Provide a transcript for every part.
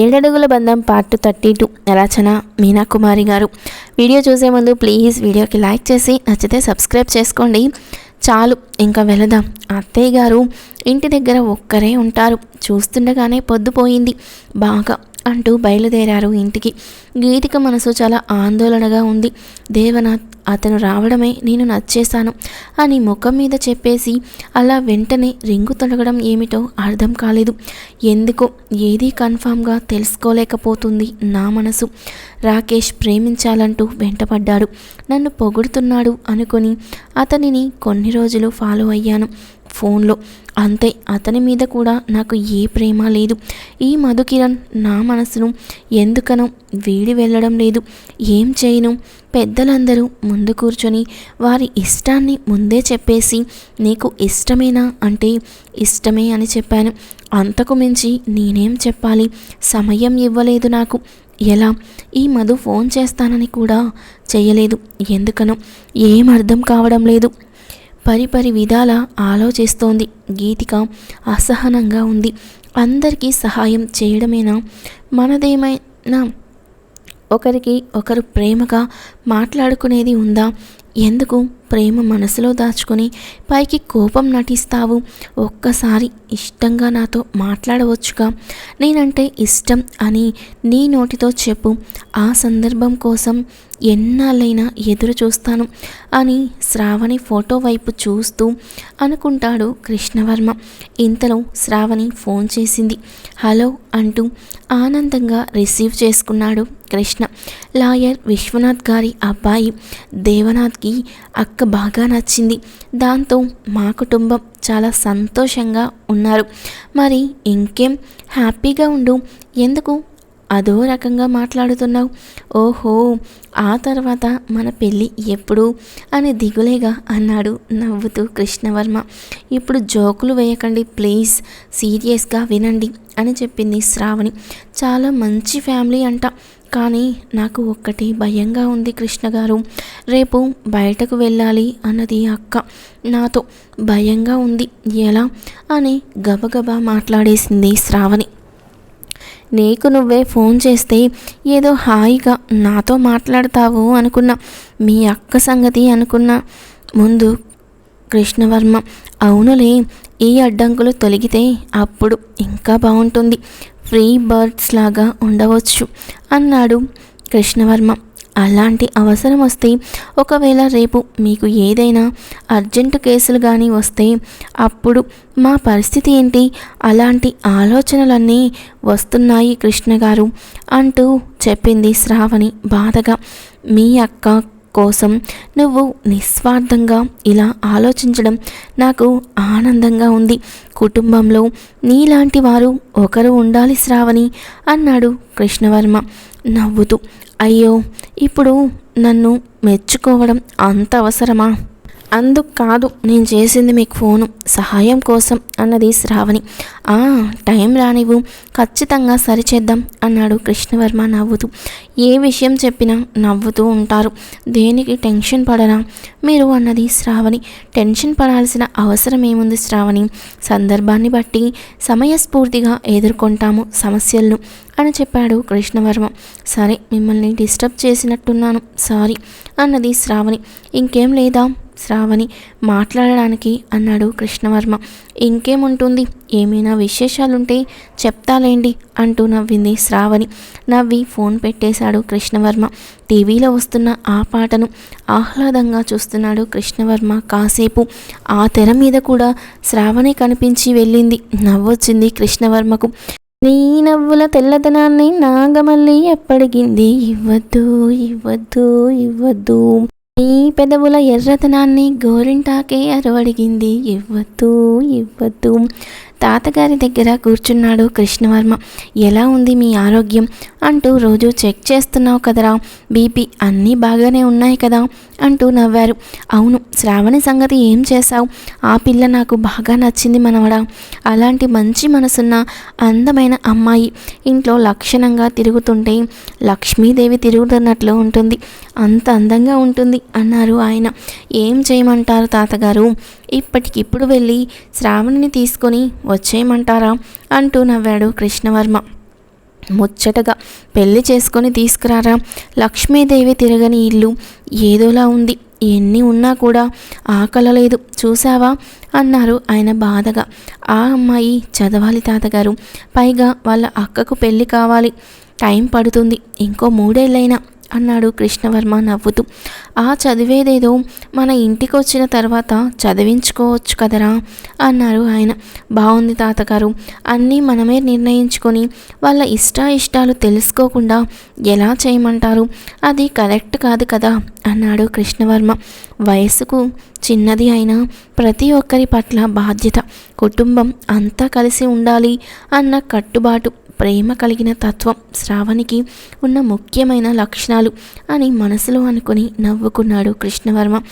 ఏడడుగుల బంధం part thirty two రచన మీనాకుమారి గారు. వీడియో చూసే ముందు ప్లీజ్ వీడియోకి లైక్ చేసి నచ్చితే సబ్స్క్రైబ్ చేసుకోండి. చాలు ఇంకా వెళదాం. అత్తయ్య గారు ఇంటి దగ్గర ఒక్కరే ఉంటారు. చూస్తుండగానే పొద్దుపోయింది బాగా అంటూ బయలుదేరారు ఇంటికి. గీతిక మనసు చాలా ఆందోళనగా ఉంది. దేవనాథ్ అతను రావడమే నేను నచ్చేశాను అని ముఖం మీద చెప్పేసి అలా వెంటనే రింగు తొలగడం ఏమిటో అర్థం కాలేదు. ఎందుకో? ఏదీ కన్ఫామ్గా తెలుసుకోలేకపోతుంది నా మనసు. రాకేష్ ప్రేమించాలంటూ వెంటపడ్డాడు. నన్ను పొగుడుతున్నాడు అనుకుని అతనిని కొన్ని రోజులు ఫాలో అయ్యాను. ఫోన్లో. అంతే అతని మీద కూడా నాకు ఏ ప్రేమ లేదు. ఈ మధుకిరణ్ నా మనసును ఎందుకనో వీడి వెళ్ళడం లేదు. ఏం చేయను? పెద్దలందరూ ముందు కూర్చొని వారి ఇష్టాన్ని ముందే చెప్పేసి నీకు ఇష్టమేనా? అంటే ఇష్టమే అని చెప్పాను. అంతకు మించి నేనేం చెప్పాలి? సమయం ఇవ్వలేదు నాకు. ఎలా? ఈ మధు ఫోన్ చేస్తానని కూడా చేయలేదు ఎందుకనో ఏం అర్థం కావడం లేదు. పరిపరి విధాల ఆలోచిస్తోంది. గీతిక అసహనంగా ఉంది. అందరికీ సహాయం చేయడమేనా? మనదేమైనా ఒకరికి ఒకరు ప్రేమగా మాట్లాడుకునేది ఉందా? ఎందుకు? ప్రేమ మనసులో దాచుకొని పైకి కోపం నటిస్తావు. ఒక్కసారి ఇష్టంగా నాతో మాట్లాడవచ్చుగా. నేనంటే ఇష్టం అని నీ నోటితో చెప్పు. ఆ సందర్భం కోసం ఎన్నాళ్ళైనా ఎదురు చూస్తాను అని శ్రావణి ఫోటో వైపు చూస్తూ అనుకుంటాడు కృష్ణవర్మ. ఇంతలో శ్రావణి ఫోన్ చేసింది. హలో అంటూ ఆనందంగా రిసీవ్ చేసుకున్నాడు కృష్ణ. లాయర్ విశ్వనాథ్ గారి అబ్బాయి దేవనాథ్కి అక్క బాగా నచ్చింది. దాంతో మా కుటుంబం చాలా సంతోషంగా ఉన్నారు. మరి ఇంకేం? హ్యాపీగా ఉండు. ఎందుకు అదో రకంగా మాట్లాడుతున్నావు? ఓహో ఆ తర్వాత మన పెళ్ళి ఎప్పుడు? అని దిగులేగా అన్నాడు నవ్వుతూ కృష్ణవర్మ. ఇప్పుడు జోకులు వేయకండి ప్లీజ్. సీరియస్గా వినండి అని చెప్పింది శ్రావణి. చాలా మంచి ఫ్యామిలీ అంట. కానీ నాకు ఒక్కటి భయంగా ఉంది కృష్ణ గారు. రేపు బయటకు వెళ్ళాలి అన్నది అక్క. నాతో భయంగా ఉంది. ఎలా? అని గబగబా మాట్లాడేసింది శ్రావణి. నీకు నువ్వే ఫోన్ చేస్తే ఏదో హాయిగా నాతో మాట్లాడతావు అనుకున్నా. మీ అక్క సంగతి అనుకున్నా. ముందు కృష్ణవర్మ అవునులే ఈ అడ్డంకులు తొలగితే అప్పుడు ఇంకా బాగుంటుంది. ఫ్రీ బర్డ్స్ లాగా ఉండవచ్చు. అన్నాడు కృష్ణవర్మ. అలాంటి అవసరం వస్తే ఒకవేళ రేపు మీకు ఏదైనా అర్జెంటు కేసులు కానీ వస్తే అప్పుడు మా పరిస్థితి ఏంటి? అలాంటి ఆలోచనలన్నీ వస్తున్నాయి కృష్ణ గారు అంటూ చెప్పింది శ్రావణి బాధగా. మీ అక్క కోసం నువ్వు నిస్వార్థంగా ఇలా ఆలోచించడం నాకు ఆనందంగా ఉంది. కుటుంబంలో నీలాంటి వారు ఒకరు ఉండాలి శ్రావణి అన్నాడు కృష్ణవర్మ. నవ్వుతూ అయ్యో ఇప్పుడు నన్ను మెచ్చుకోవడం అంత అవసరమా? అందుకు కాదు నేను చేసింది మీకు ఫోను. సహాయం కోసం అన్నది శ్రావణి. ఆ టైం రానివ్వు. ఖచ్చితంగా సరిచేద్దాం అన్నాడు కృష్ణవర్మ నవ్వుతూ. ఏ విషయం చెప్పినా నవ్వుతూ ఉంటారు. దేనికి టెన్షన్ పడరా? మీరు అన్నది శ్రావణి. టెన్షన్ పడాల్సిన అవసరం ఏముంది శ్రావణి? సందర్భాన్ని బట్టి సమయస్ఫూర్తిగా ఎదుర్కొంటాము సమస్యలను అని చెప్పాడు కృష్ణవర్మ. సరే మిమ్మల్ని డిస్టర్బ్ చేసినట్టున్నాను. సారీ అన్నది శ్రావణి. ఇంకేం లేదా? శ్రావణి మాట్లాడడానికి అన్నాడు కృష్ణవర్మ. ఇంకేముంటుంది? ఏమైనా విశేషాలుంటే చెప్తాలేండి అంటూ నవ్వింది శ్రావణి. నవ్వి ఫోన్ పెట్టేశాడు కృష్ణవర్మ. టీవీలో వస్తున్న ఆ పాటను ఆహ్లాదంగా చూస్తున్నాడు కృష్ణవర్మ కాసేపు. ఆ తెర మీద కూడా శ్రావణి కనిపించి వెళ్ళింది. నవ్వొచ్చింది కృష్ణవర్మకు. నీ నవ్వుల తెల్లదనాన్ని నాగమల్లి అప్పడిగింది ఇవ్వద్దు ఇవ్వద్దు ఇవ్వద్దు. నీ పెదవుల ఎర్రతనాన్ని గోరింటాకే అరవడిగింది. ఇవ్వద్దు ఇవ్వద్దు. తాతగారి దగ్గర కూర్చున్నాడు కృష్ణవర్మ. ఎలా ఉంది మీ ఆరోగ్యం? అంటూ రోజు చెక్ చేస్తున్నావు కదరా. బీపీ అన్నీ బాగానే ఉన్నాయి కదా? అంటూ నవ్వారు. అవును శ్రావణి సంగతి ఏం చేశావు? ఆ పిల్ల నాకు బాగా నచ్చింది మనవడా. అలాంటి మంచి మనసున్న అందమైన అమ్మాయి. ఇంట్లో లక్షణంగా తిరుగుతుంటే లక్ష్మీదేవి తిరుగుతున్నట్లు ఉంటుంది. అంత అందంగా ఉంటుంది అన్నారు ఆయన. ఏం చేయమంటారు తాతగారు? ఇప్పటికిప్పుడు వెళ్ళి శ్రావణిని తీసుకొని వచ్చేయమంటారా? అంటూ నవ్వాడు కృష్ణవర్మ. ముచ్చటగా పెళ్ళి చేసుకొని తీసుకురారా? లక్ష్మీదేవి తిరగని ఇల్లు ఏదోలా ఉంది. ఎన్ని ఉన్నా కూడా ఆకలలేదు. చూసావా అన్నారు ఆయన బాధగా. ఆ అమ్మాయి చదవాలి తాతగారు. పైగా వాళ్ళ అక్కకు పెళ్ళి కావాలి. టైం పడుతుంది. ఇంకో మూడేళ్ళైనా. అన్నాడు కృష్ణవర్మ నవ్వుతూ. ఆ చదివేదేదో మన ఇంటికి వచ్చిన తర్వాత చదివించుకోవచ్చు కదరా? అన్నారు ఆయన. బాగుంది తాతగారు. అన్నీ మనమే నిర్ణయించుకొని వాళ్ళ ఇష్ట ఇష్టాలు తెలుసుకోకుండా ఎలా చేయమంటారు? అది కరెక్ట్ కాదు కదా? అన్నాడు కృష్ణవర్మ. వయసుకు చిన్నది అయినా ప్రతి ఒక్కరి పట్ల బాధ్యత కుటుంబం అంతా కలిసి ఉండాలి అన్న కట్టుబాటు ప్రేమ కలిగిన తత్వం శ్రావణికి ఉన్న ముఖ్యమైన లక్షణాలు అని మనసులో అనుకుని నవ్వుకున్నాడు కృష్ణవర్మ.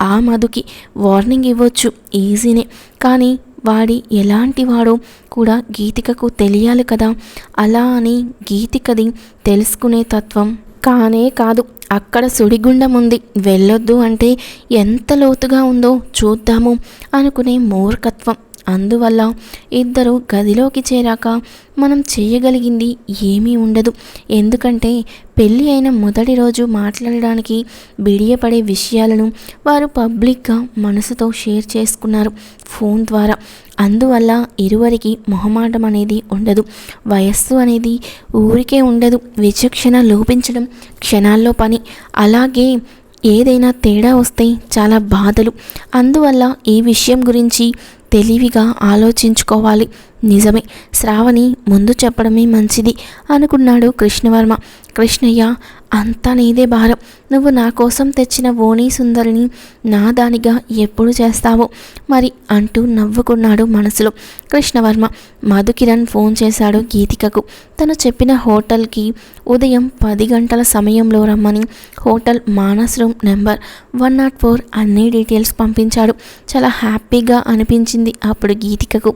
ఆ మధుకి వార్నింగ్ ఇవ్వచ్చు ఈజీనే కానీ వాడి ఎలాంటి వాడో కూడా గీతికకు తెలియాలి కదా. అలా అని గీతికది తెలుసుకునే తత్వం కానే కాదు. అక్కడ సుడిగుండం ఉంది. వెళ్ళొద్దు అంటే ఎంత లోతుగా ఉందో చూద్దాము అనుకునే మూర్ఖత్వం. అందువల్ల ఇద్దరు గదిలోకి చేరాక మనం చేయగలిగింది ఏమీ ఉండదు. ఎందుకంటే పెళ్ళి అయిన మొదటి రోజు మాట్లాడడానికి బిడియపడే విషయాలను వారు పబ్లిక్గా మనసుతో షేర్ చేసుకున్నారు ఫోన్ ద్వారా. అందువల్ల ఇరువరికి మొహమాటం అనేది ఉండదు. వయస్సు అనేది ఊరికే ఉండదు. విచక్షణ లోపించడం క్షణాల్లో పని. అలాగే ఏదైనా తేడా వస్తే చాలా బాధలు. అందువల్ల ఈ విషయం గురించి తెలివిగా ఆలోచించుకోవాలి. నిజమే శ్రావణి ముందు చెప్పడమే మంచిది అనుకున్నాడు కృష్ణవర్మ. కృష్ణయ్య అంతా నీదే భారం. నువ్వు నా కోసం తెచ్చిన ఓణీ సుందరిని నా దానిగా ఎప్పుడు చేస్తావో? మరి అంటూ నవ్వుకున్నాడు మనసులో కృష్ణవర్మ. మధుకిరణ్ ఫోన్ చేశాడు గీతికకు. తను చెప్పిన హోటల్కి ఉదయం పది గంటల సమయంలో రమ్మని hotel Manas room number one nought four అన్ని డీటెయిల్స్ పంపించాడు. చాలా హ్యాపీగా అనిపించింది అప్పుడు గీతికకు.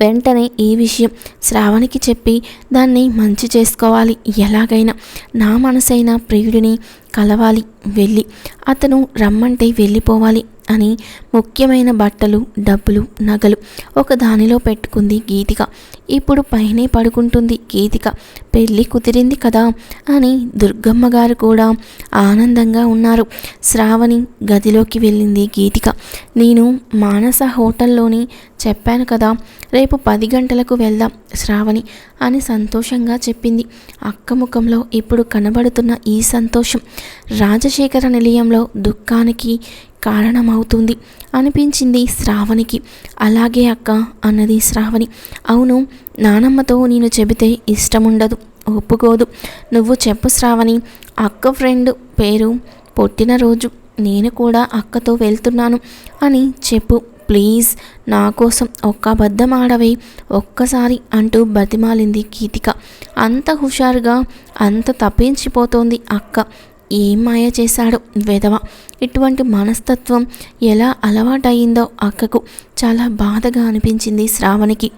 వెంటనే ఈ విషయం శ్రావణికి చెప్పి దాన్ని మంచి చేసుకోవాలి. ఎలాగైనా నా మనసైన ప్రియుడిని కలవాలి. వెళ్ళి అతను రమ్మంటే వెళ్ళిపోవాలి. అని ముఖ్యమైన బట్టలు డబ్బులు నగలు ఒక దానిలో పెట్టుకుంది గీతిక. ఇప్పుడు పైనే పడుకుంటుంది గీతిక. పెళ్ళి కుదిరింది కదా అని దుర్గమ్మ గారు కూడా ఆనందంగా ఉన్నారు. శ్రావణి గదిలోకి వెళ్ళింది గీతిక. నేను మానస హోటల్లోని చెప్పాను కదా రేపు పది గంటలకు వెళ్దాం శ్రావణి అని సంతోషంగా చెప్పింది. అక్క ముఖంలో ఇప్పుడు కనబడుతున్న ఈ సంతోషం రాజశేఖర నిలయంలో దుఃఖానికి కారణమవుతుంది అనిపించింది శ్రావణికి. అలాగే అక్క అన్నది శ్రావణి. అవును నానమ్మతో నేను చెబితే ఇష్టముండదు ఒప్పుకోదు. నువ్వు చెప్పు శ్రావణి అక్క ఫ్రెండ్ పేరు పుట్టినరోజు నేను కూడా అక్కతో వెళ్తున్నాను అని చెప్పు. ప్లీజ్ నా కోసం ఒక్క అబద్ధం ఆడవే ఒక్కసారి అంటూ బతిమాలింది కీతిక. అంత హుషారుగా అంత తప్పించిపోతోంది అక్క. ఏం మాయ చేశాడో వెధవ? ఇటువంటి మనస్తత్వం ఎలా అలవాటయిందో అక్కకు చాలా బాధగా అనిపించింది శ్రావణికి.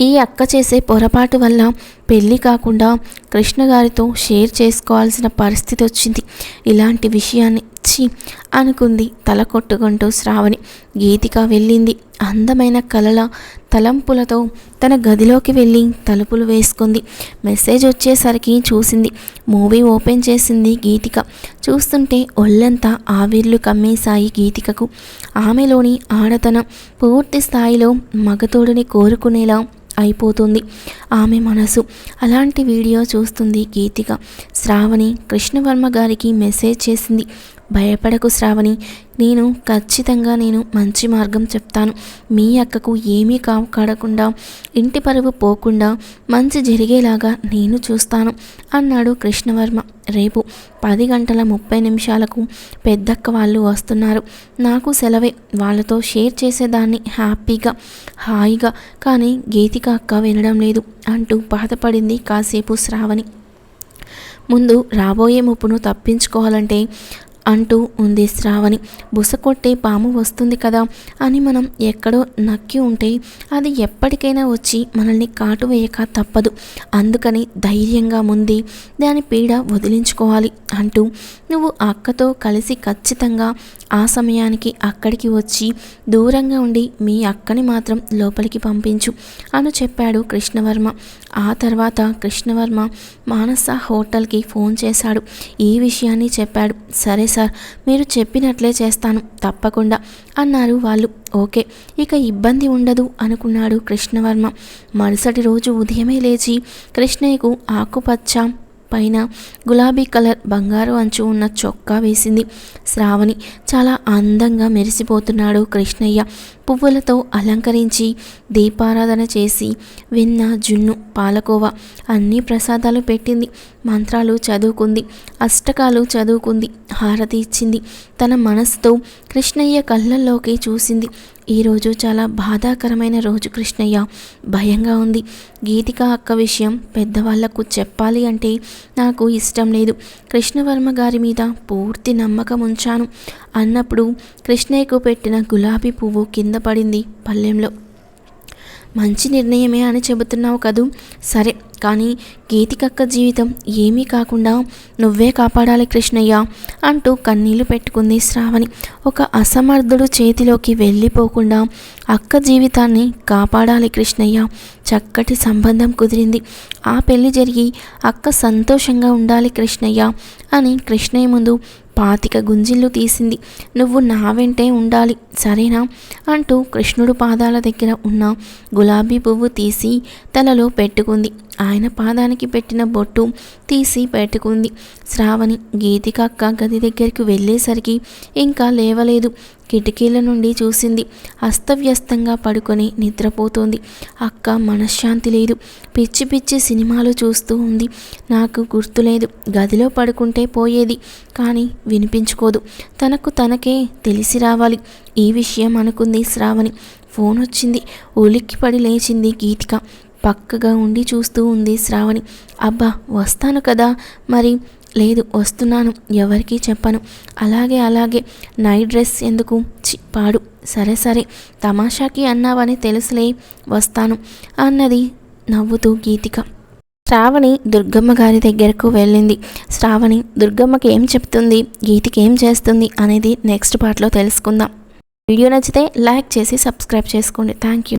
ఈ అక్క చేసే పొరపాటు వల్ల పెళ్ళి కాకుండా కృష్ణగారితో షేర్ చేసుకోవాల్సిన పరిస్థితి వచ్చింది ఇలాంటి విషయాన్ని చి అనుకుంది. తల కొట్టుకుంటూ శ్రావణి గీతిక వెళ్ళింది. అందమైన కలల తలంపులతో తన గదిలోకి వెళ్ళి తలుపులు వేసుకుంది. మెసేజ్ వచ్చేసరికి చూసింది. మూవీ ఓపెన్ చేసింది గీతిక. చూస్తుంటే ఒళ్ళంతా ఆవిర్లు కమ్మేశాయి గీతికకు. ఆమెలోని ఆడతనం పూర్తి స్థాయిలో మగతోడిని కోరుకునేలా అయిపోతుంది. ఆమె మనసు. అలాంటి వీడియో చూస్తుంది గీతిక. శ్రావణి కృష్ణవర్మ గారికి మెసేజ్ చేసింది. భయపడకు శ్రావణి. నేను ఖచ్చితంగా నేను మంచి మార్గం చెప్తాను. మీ అక్కకు ఏమీ కాకడకుండా ఇంటి పరువు పోకుండా మంచి జరిగేలాగా నేను చూస్తాను అన్నాడు కృష్ణవర్మ. రేపు పది గంటల ముప్పై నిమిషాలకు పెద్దక్క వాళ్ళు వస్తున్నారు. నాకు సెలవే. వాళ్ళతో షేర్ చేసేదాన్ని హ్యాపీగా హాయిగా. కానీ గీతిక అక్క వినడం లేదు. అంటూ బాధపడింది కాసేపు శ్రావణి. ముందు రాబోయే ముప్పును తప్పించుకోవాలంటే అంటూ ఉంది శ్రావణి. బుస కొట్టే పాము వస్తుంది కదా అని మనం ఎక్కడో నక్కి ఉంటే అది ఎప్పటికైనా వచ్చి మనల్ని కాటు వేయక తప్పదు. అందుకని ధైర్యంగా ముందే దాని పీడ వదిలించుకోవాలి అంటూ నువ్వు అక్కతో కలిసి ఖచ్చితంగా ఆ సమయానికి అక్కడికి వచ్చి దూరంగా ఉండి మీ అక్కని మాత్రం లోపలికి పంపించు అని చెప్పాడు కృష్ణవర్మ. ఆ తర్వాత కృష్ణవర్మ మానస హోటల్కి ఫోన్ చేశాడు. ఈ విషయాన్ని చెప్పాడు. సరే సార్ మీరు చెప్పినట్లే చేస్తాను తప్పకుండా అన్నారు వాళ్ళు. ఓకే ఇక ఇబ్బంది ఉండదు అనుకున్నాడు కృష్ణవర్మ. మరుసటి రోజు ఉదయమే లేచి కృష్ణయ్యకు ఆకుపచ్చ పైన గులాబీ కలర్ బంగారు అంచు ఉన్న చొక్కా వేసింది. శ్రావణి చాలా అందంగా మెరిసిపోతున్నాడు కృష్ణయ్య. పువ్వులతో అలంకరించి దీపారాధన చేసి వెన్న జున్ను పాలకోవా అన్ని ప్రసాదాలు పెట్టింది. మంత్రాలు చదువుకుంది. అష్టకాలు చదువుకుంది. హారతి ఇచ్చింది. తన మనసుతో కృష్ణయ్య కళ్ళల్లోకి చూసింది. ఈరోజు చాలా బాధాకరమైన రోజు కృష్ణయ్య. భయంగా ఉంది. గీతిక అక్క విషయం పెద్దవాళ్ళకు చెప్పాలి అంటే నాకు ఇష్టం లేదు. కృష్ణవర్మ గారి మీద పూర్తి నమ్మకం ఉంచాను. అన్నప్పుడు కృష్ణయ్యకు పెట్టిన గులాబీ పువ్వు కింద పడింది పల్లెంలో. మంచి నిర్ణయమే అని చెబుతున్నావు కదూ? సరే కానీ గీతికక్క జీవితం ఏమీ కాకుండా నువ్వే కాపాడాలి కృష్ణయ్య అంటూ కన్నీళ్ళు పెట్టుకుంది శ్రావణి. ఒక అసమర్థుడు చేతిలోకి వెళ్ళిపోకుండా అక్క జీవితాన్ని కాపాడాలి కృష్ణయ్య. చక్కటి సంబంధం కుదిరింది. ఆ పెళ్ళి జరిగి అక్క సంతోషంగా ఉండాలి కృష్ణయ్య అని కృష్ణయ్య ముందు పాతిక గుంజిళ్ళు తీసింది. నువ్వు నా వెంటే ఉండాలి సరేనా అంటూ కృష్ణుడు పాదాల దగ్గర ఉన్న గులాబీ పువ్వు తీసి తలలో పెట్టుకుంది. ఆయన పాదానికి పెట్టిన బొట్టు తీసి పెట్టుకుంది. శ్రావణి గీతికక్క గది దగ్గరికి వెళ్ళేసరికి ఇంకా లేవలేదు. కిటికీల నుండి చూసింది అస్తవ్యస్తంగా పడుకొని నిద్రపోతోంది. అక్క మనశ్శాంతి లేదు. పిచ్చి పిచ్చి సినిమాలు చూస్తూ ఉంది. నాకు గుర్తులేదు. గదిలో పడుకుంటే పోయేది. కానీ వినిపించుకోదు. తనకు తనకే తెలిసి రావాలి. ఈ విషయం అనుకుంది శ్రావణి. ఫోన్ వచ్చింది. ఉలిక్కిపడి లేచింది గీతిక. పక్కగా ఉండి చూస్తూ ఉంది శ్రావణి. అబ్బా వస్తాను కదా. మరి లేదు వస్తున్నాను. ఎవరికీ చెప్పను. అలాగే అలాగే. నైట్ డ్రెస్ ఎందుకు? చి పాడు. సరే సరే. తమాషాకి అన్నావని తెలుసులే. వస్తాను అన్నది నవ్వుతూ గీతిక. శ్రావణి దుర్గమ్మ గారి దగ్గరకు వెళ్ళింది. శ్రావణి దుర్గమ్మకి ఏం చెప్తుంది? గీతికి ఏం చేస్తుంది? అనేది నెక్స్ట్ పార్ట్లో తెలుసుకుందాం. వీడియో నచ్చితే లైక్ చేసి సబ్స్క్రైబ్ చేసుకోండి. Thank you